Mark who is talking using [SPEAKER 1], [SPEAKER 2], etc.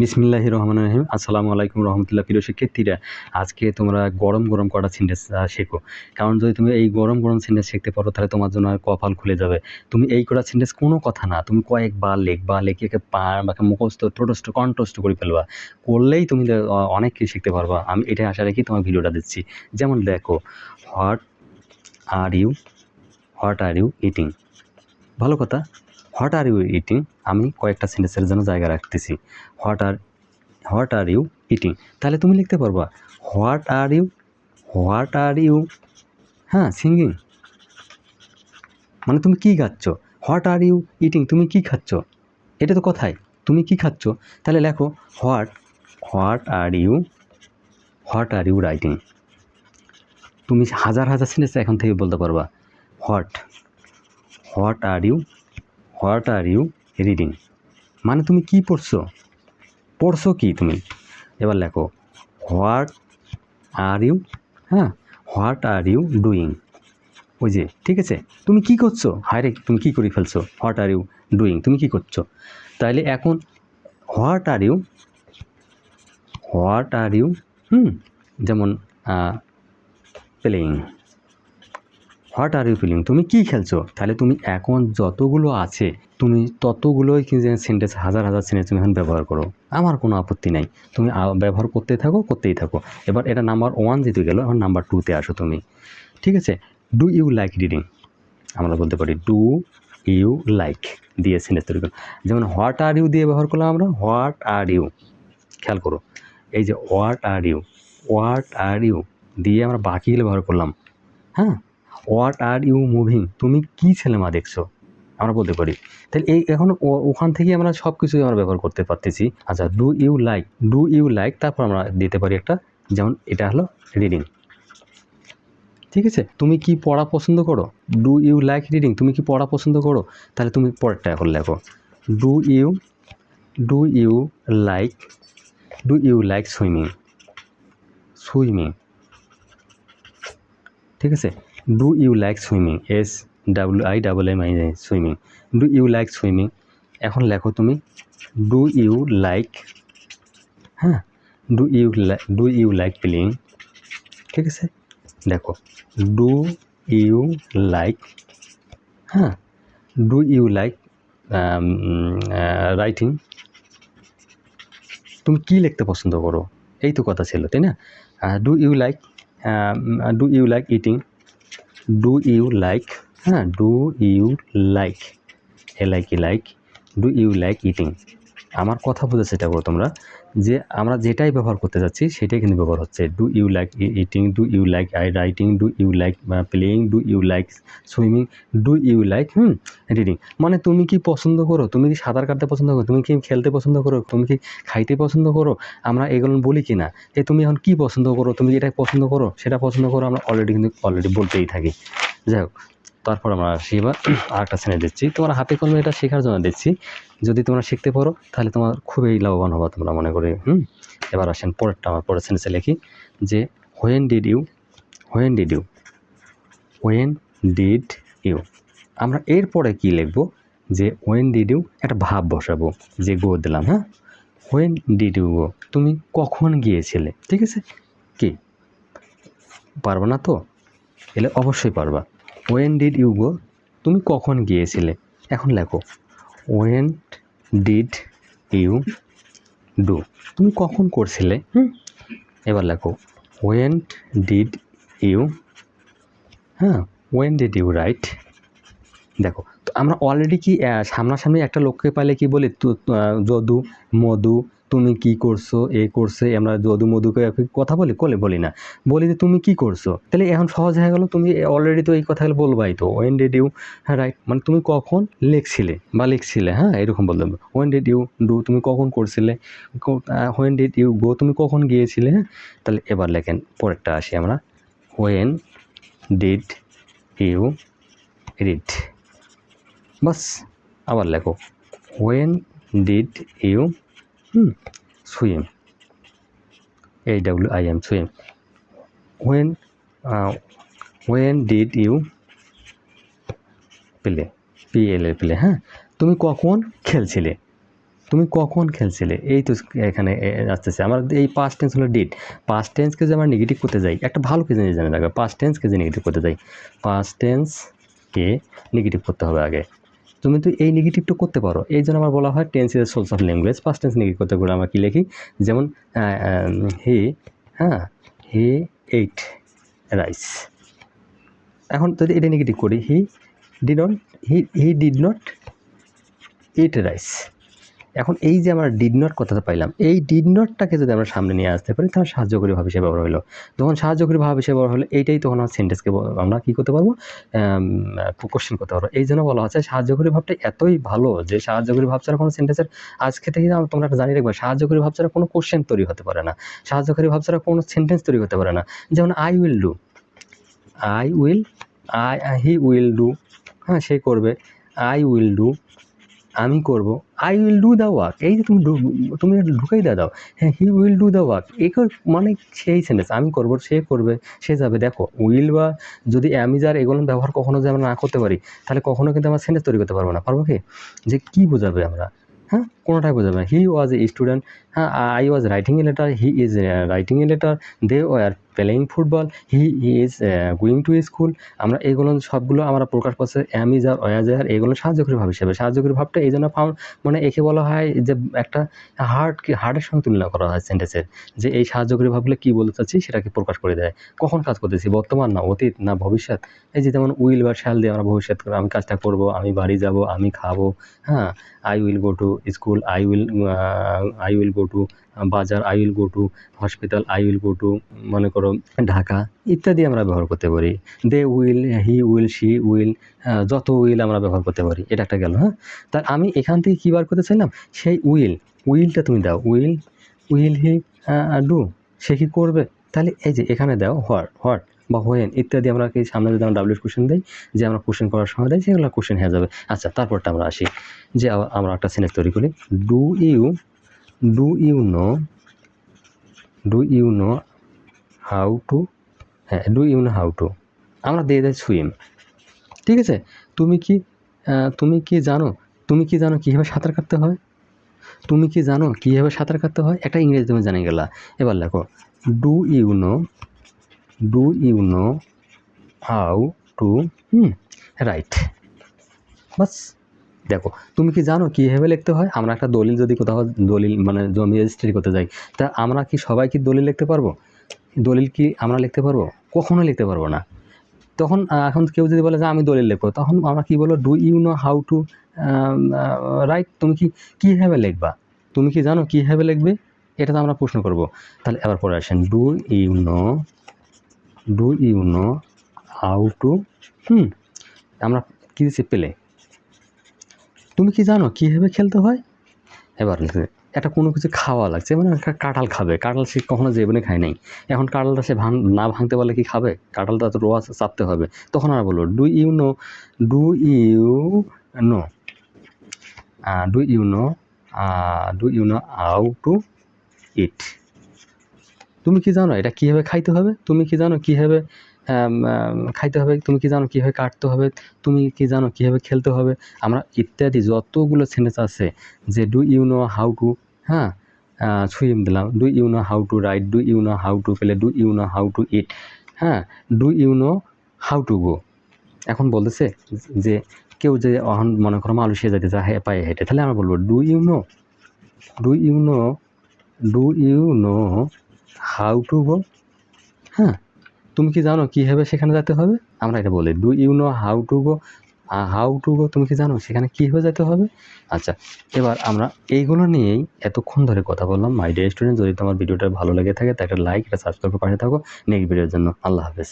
[SPEAKER 1] বিসমিল্লাহ রহমান রহিম। আসসালামু আলাইকুম রহমতুল্লাহ প্রিয় শিক্ষার্থীরা। আজকে তোমরা গরম গরম কটা সেন্টেন্স শেখো। কারণ যদি তুমি এই গরম গরম সেন্টেন্স শিখতে পারো, তাহলে তোমার জন্য কপাল খুলে যাবে। তুমি এই কটা সেন্টেন্স কোনো কথা না। তুমি কয়েকবার লেখবা, লেখে একে পা বাকে মুখস্থ টোটস্থ কণ্ঠস্থ করে ফেলবা। করলেই তুমি অনেক কিছু শিখতে পারবা। আমি এটাই আশা রেখে তোমার ভিডিওটা দিচ্ছি। যেমন দেখো, what are you, what are you eating. ভালো কথা? What are you eating? আমি কয়েকটা সেন্টেন্সের জন্য জায়গা রাখতেছি। What are what are you eating? তাহলে তুমি লিখতে পারবা, what are you, what are you হ্যাঁ সিঙ্গিং মানে তুমি কী খাচ্ছ হোয়াট আর ইউ ইটিং, তুমি কী খাচ্ছ? এটা তো কথাই, তুমি কী খাচ্ছ? তাহলে লেখো, what what are you, what are you writing. তুমি হাজার হাজার সেন্টেন্স এখন থেকে বলতে পারবা, what what are you what are you reading? মানে তুমি কি পড়ছো? পড়ছো কি তুমি? এবার লেখো, হোয়াট আর ইউ হ্যাঁ হোয়াট আর ইউ ডুইং? ওই যে, ঠিক আছে? তুমি কি করছ? হায় রে তুমি কি করে ফেলছো? হোয়াট আর ইউ ডুইং, তুমি কি করছ? তাহলে এখন what are you, what are you, hmm, যেমন playing. What are you feeling তুমি কি খেলছো? তাহলে তুমি এখন যতগুলো আছে, তুমি ততগুলোই সেন্টেন্স হাজার হাজার সেন্টেন্স তুমি এখন ব্যবহার করো। আমার কোনো আপত্তি নাই। তুমি ব্যবহার করতে থাকো, করতেই থাকো। এবার এটা নাম্বার ওয়ান যেতে গেলো, এখন নাম্বার টুতে আসো তুমি। ঠিক আছে? ডু ইউ লাইক রিডিং আমরা বলতে পারি ডু ইউ লাইক দিয়ে সেন্টেন্স তৈরি করো। যেমন হোয়াট আর ইউ দিয়ে ব্যবহার করলাম আমরা হোয়াট আর ইউ খেয়াল করো। এই যে what are you what are you দিয়ে আমরা বাকিগুলো ব্যবহার করলাম। হ্যাঁ? হোয়াট আর ইউ মুভিং তুমি কি সিনেমা দেখছ? আমরা বলতে পারি। তাহলে এই এখন ওখান থেকে আমরা সব কিছুই আমরা ব্যবহার করতে পারতেছি। আচ্ছা do you like do you like তারপর আমরা দিতে পারি একটা, যেমন এটা হলো রিডিং ঠিক আছে? তুমি কি পড়া পছন্দ করো? ডু ইউ লাইক রিডিং তুমি কি পড়া পছন্দ করো? তাহলে তুমি পরেরটা এখন লেখো। Do you do you like do you like swimming swimming ঠিক আছে? Do you like swimming S W I double M I swimming do you like swimming এখন লেখো তুমি ডু ইউ লাইক হ্যাঁ do you do you like playing ঠিক আছে? দেখো do you like হ্যাঁ ডু ইউ লাইক রাইটিং তুমি কি লিখতে পছন্দ করো? এই তো কথা ছিল, তাই না? Do you like do you like eating do you like হ্যাঁ do you like A like E like do you like eating আমার কথা বোঝা সেটা করো তোমরা, যে আমরা যেটাই ব্যবহার করতে যাচ্ছি সেটাই কিন্তু ব্যবহার হচ্ছে। Do you like eating do you like I writing do you like playing do you like swimming do you like hmm reading মানে তুমি কি পছন্দ করো? তুমি কি সাঁতার কাটতে পছন্দ করো? তুমি কি খেলতে পছন্দ করো? তুমি কি খাইতে পছন্দ করো? আমরা এগুলো বলি কি না? যে তুমি এখন কি পছন্দ করো? তুমি এটা পছন্দ করো, সেটা পছন্দ করো, আমরা অলরেডি কিন্তু অলরেডি বলতেই থাকি। যাই হোক তারপর আমরা আসি এবার আরেকটা শ্রেণি দিচ্ছি। তোমার হাতে কলমে এটা শেখার জন্য দিচ্ছি। যদি তোমরা শিখতে পারো, তাহলে তোমার খুবই লাভবান হবা তোমরা, মনে করি। হুম? এবার আসেন পরেরটা আমার পরের সেন্টেন্সে লিখি যে when did you when did you when did you আমরা এরপরে কি লিখব? যে হোয়েন ডিড ইউ একটা ভাব বসাবো, যে গো দিলাম হ্যাঁ? হোয়েন ডিড ইউ গো তুমি কখন গিয়েছিলে, ঠিক আছে? কি? পারবে না তো? এলে অবশ্যই পারবা। ওয়েন ডিড ইউ গো তুমি কখন গিয়েছিলে? এখন লেখো। ওয়েন ডিড ইউ ডু তুমি কখন করছিলে? হুম? এবার লেখো। ওয়েন ডিড ইউ হ্যাঁ ওয়েন ডিড ইউ রাইট দেখো, তো আমরা অলরেডি কি সামনাসামনি একটা লোককে পাইলে কি বলি? যদু, মধু তুমি কি করছ? এ করছে, আমরা যদু মধুকে কথা বলি? কোলে বলি না। বলি যে, তুমি কি করছ? তাহলে এখন সহজ হয়ে গেল, তুমি অলরেডি তো এই কথাগুলো বলবাই তো। ওয়েন ডিড ইউ হ্যাঁ রাইট মানে তুমি কখন লিখছিলে বা লিখছিলে হ্যাঁ এরকম বলতে হবে। ওয়েন ডিড ইউ ডু তুমি কখন করছিলে? হোয়েন ডিড ইউ গো তুমি কখন গিয়েছিলে? হ্যাঁ তাহলে এবার লেখেন, পরেরটা আসি আমরা। হোয়েন ডিড ইউ রিড বাস, আবার লেখো। When did you hmm swim A W I M swim when when did you play L A play হ্যাঁ তুমি কখন খেলছিলে? তুমি কখন খেলছিলে? এই তো এখানে আসতেছে। আমার এই পাস্ট টেন্স হলো ডিড পাস্ট টেন্সকে যে আমরা নেগেটিভ করতে যাই, একটা ভালো কি জিনিস জানে রাখবে পাস্ট টেন্সকে যে নেগেটিভ করতে যাই পাস্ট টেন্সকে নেগেটিভ করতে হবে আগে। তুমি তো এই নেগেটিভটা করতে পারো। এই জন্য আমার বলা হয় tense is source of language first tense negative করতে গেলে আমরা কি লিখি? যেমন হি হ্যাঁ হি এইট রাইস এখন যদি এটা নেগেটিভ করি he did not he he did not eat rice এখন এই যে আমরা ডিড নট কথাটা পাইলাম, এই ডিড নটটাকে যদি আমরা সামনে নিয়ে আসতে পারি, তাহলে সাহায্যকারী ভাব হিসেবে ব্যবহার হলো যখন সাহায্যকারী ভাব হিসেবে ব্যবহার হলো এইটাই তখন আমার সেন্টেন্সকে আমরা কী করতে পারব? কোশ্চেন করতে পারব। এই জন্য বলা হচ্ছে সাহায্যকারী ভাবটা এতই ভালো যে সাহায্যকারী ভাব ছাড়া কোনো সেন্টেন্সের আজকে থেকে তোমরা জানিয়ে রাখবে, সাহায্যকারী ভাব ছাড়া কোনো কোশ্চেন তৈরি হতে পারে না। সাহায্যকারী ভাব ছাড়া কোনো সেন্টেন্স তৈরি হতে পারে না। যেমন I will do I will I he will do হ্যাঁ সে করবে। আই উইল ডু আমি করব I will do the work এই যে তুমি তুমি ঢুকেই দাও। হ্যাঁ he will do the work এই মানে সেই সেন্টেন্স আমি করব, সে করবে, সে যাবে। দেখো উইল বা যদি আমি যার এগুলো ব্যবহার কখনো যে আমরা না করতে পারি, তাহলে কখনো কিন্তু আমরা সেন্টেন্স তৈরি করতে পারব না। পারব কি? যে কী বোঝাবে আমরা? হ্যাঁ কোনোটাই বোঝাবে হি ওয়াজ এ স্টুডেন্ট হ্যাঁ I was writing a letter he is writing a letter they were playing football he he is going to school আমরা এগুলো সবগুলো আমরা প্রকাশ করছে অ্যামি যার অয়াজার এগুলো সাহায্যকারী ভাব হিসেবে। সাহায্যকারী ভাবটা এই জন্য ফাউন্ড মানে একে বলা হয় যে একটা হার্ট কি হার্টের সঙ্গে তুলনা করা হয় সেন্টেন্সের যে এই সাহায্যকারী ভাবগুলো কী বলতে চাচ্ছি সেটাকে প্রকাশ করে দেয়। কখন কাজ করতেছি? বর্তমান না অতীত না ভবিষ্যৎ? এই যে যেমন উইল বা শ্যাল দিয়ে আমরা ভবিষ্যৎ করে আমি কাজটা করব, আমি বাড়ি যাব, আমি খাব হ্যাঁ I will go to school I will I will go to bazaar I will go to hospital I will go to মনে করো ঢাকা ইত্যাদি আমরা ব্যবহার করতে পারি। They will, he will, she will যত উইল আমরা ব্যবহার করতে পারি। এটা একটা গেল হ্যাঁ? তা আমি এখান থেকে কী বার করতে চাইলাম? সেই উইল, উইলটা তুমি দাও। উইল উইল হি ডু, সে কি করবে? তাহলে এই যে এখানে দাও, হোয়াট হোয়াট বা হোয়েন ইত্যাদি আমরা কি সামনে যদি আমরা ডাব্লিউ কোশ্চেন দিই, যে আমরা কোশ্চেন করার সময় দেয়, সেগুলো কোশ্চেন হয়ে যাবে। আচ্ছা তারপরটা আমরা আসি। যে আমরা একটা সেন্টেন্স তৈরি করি। Do you do you know do you know how to হ্যাঁ do you know how to আমরা দিয়ে দেয় সুইম ঠিক আছে? তুমি কি তুমি কি জানো, তুমি কি জানো কীভাবে সাঁতার কাটতে হয়? তুমি কি জানো কীভাবে সাঁতার কাটতে হয়? একটা ইংরেজি তুমি জানে গেলা। এবার লেখো। Do you know do you know how to write বাস। দেখো, তুমি কি জানো কীভাবে লিখতে হয়? আমরা একটা দলিল যদি কোথাও দলিল মানে জমি রেজিস্ট্রি করতে যাই, তা আমরা কি সবাই কি দলিল লিখতে পারব? দলিল কি আমরা লিখতে পারব? কখনো লিখতে পারব না। তখন এখন কেউ যদি বলে যে আমি দলিল লিখব, তখন আমরা কি বলব? Do you know how to write তুমি কি, কীভাবে লিখবা? তুমি কি জানো কীভাবে লিখবে? এটা তো আমরা প্রশ্ন করব। তাহলে এবার পরে আসেন। Do you know do you know how to hmm, আমরা কী দিচ্ছি পেলে। তুমি কি জানো কীভাবে খেলতে হয়? এবার একটা কোনো কিছু খাওয়া লাগছে মানে একটা কাঁঠাল খাবে। কাঁঠাল সে কখনো জীবনে খায় নাই। এখন কাঁঠালটা সে ভাঙ না ভাঙতে পারলে কি খাবে? কাঁঠালটা তো রোয়া চাপতে হবে। তখন আমরা বলব do you know do you know do you know do you know how to eat তুমি কি জানো এটা কীভাবে খাইতে হবে? তুমি কি জানো কীভাবে খাইতে হবে, তুমি কি জানো কীভাবে কাটতে হবে, তুমি কি জানো কীভাবে খেলতে হবে? আমরা ইত্যাদি যতগুলো সেন্টেন্স আছে যে do you know how to হ্যাঁ সুইম দিলাম। Do you know how to write do you know how to play do you know how to eat হ্যাঁ do you know how to go এখন বলতেছে যে কেউ যে এখন মনে করো মালয়েশিয়া যাইতে চায় হে- পায়ে হেঁটে, তাহলে আমরা বলব do you know do you know do you know how to go হ্যাঁ তুমি কি জানো কীভাবে সেখানে যেতে হবে? আমরা এটা বলি do you know how to go how to go তুমি কি জানো সেখানে কীভাবে যেতে হবে? আচ্ছা এবার আমরা এইগুলো নিয়েই এতক্ষণ ধরে কথা বললাম। মাই ডিয়ার স্টুডেন্ট যদি তোমার ভিডিওটা ভালো লেগে থাকে তা একটা লাইক এটা সাবস্ক্রাইব করে পাশে থাকো। নেক্সট ভিডিওর জন্য আল্লাহ হাফেজ।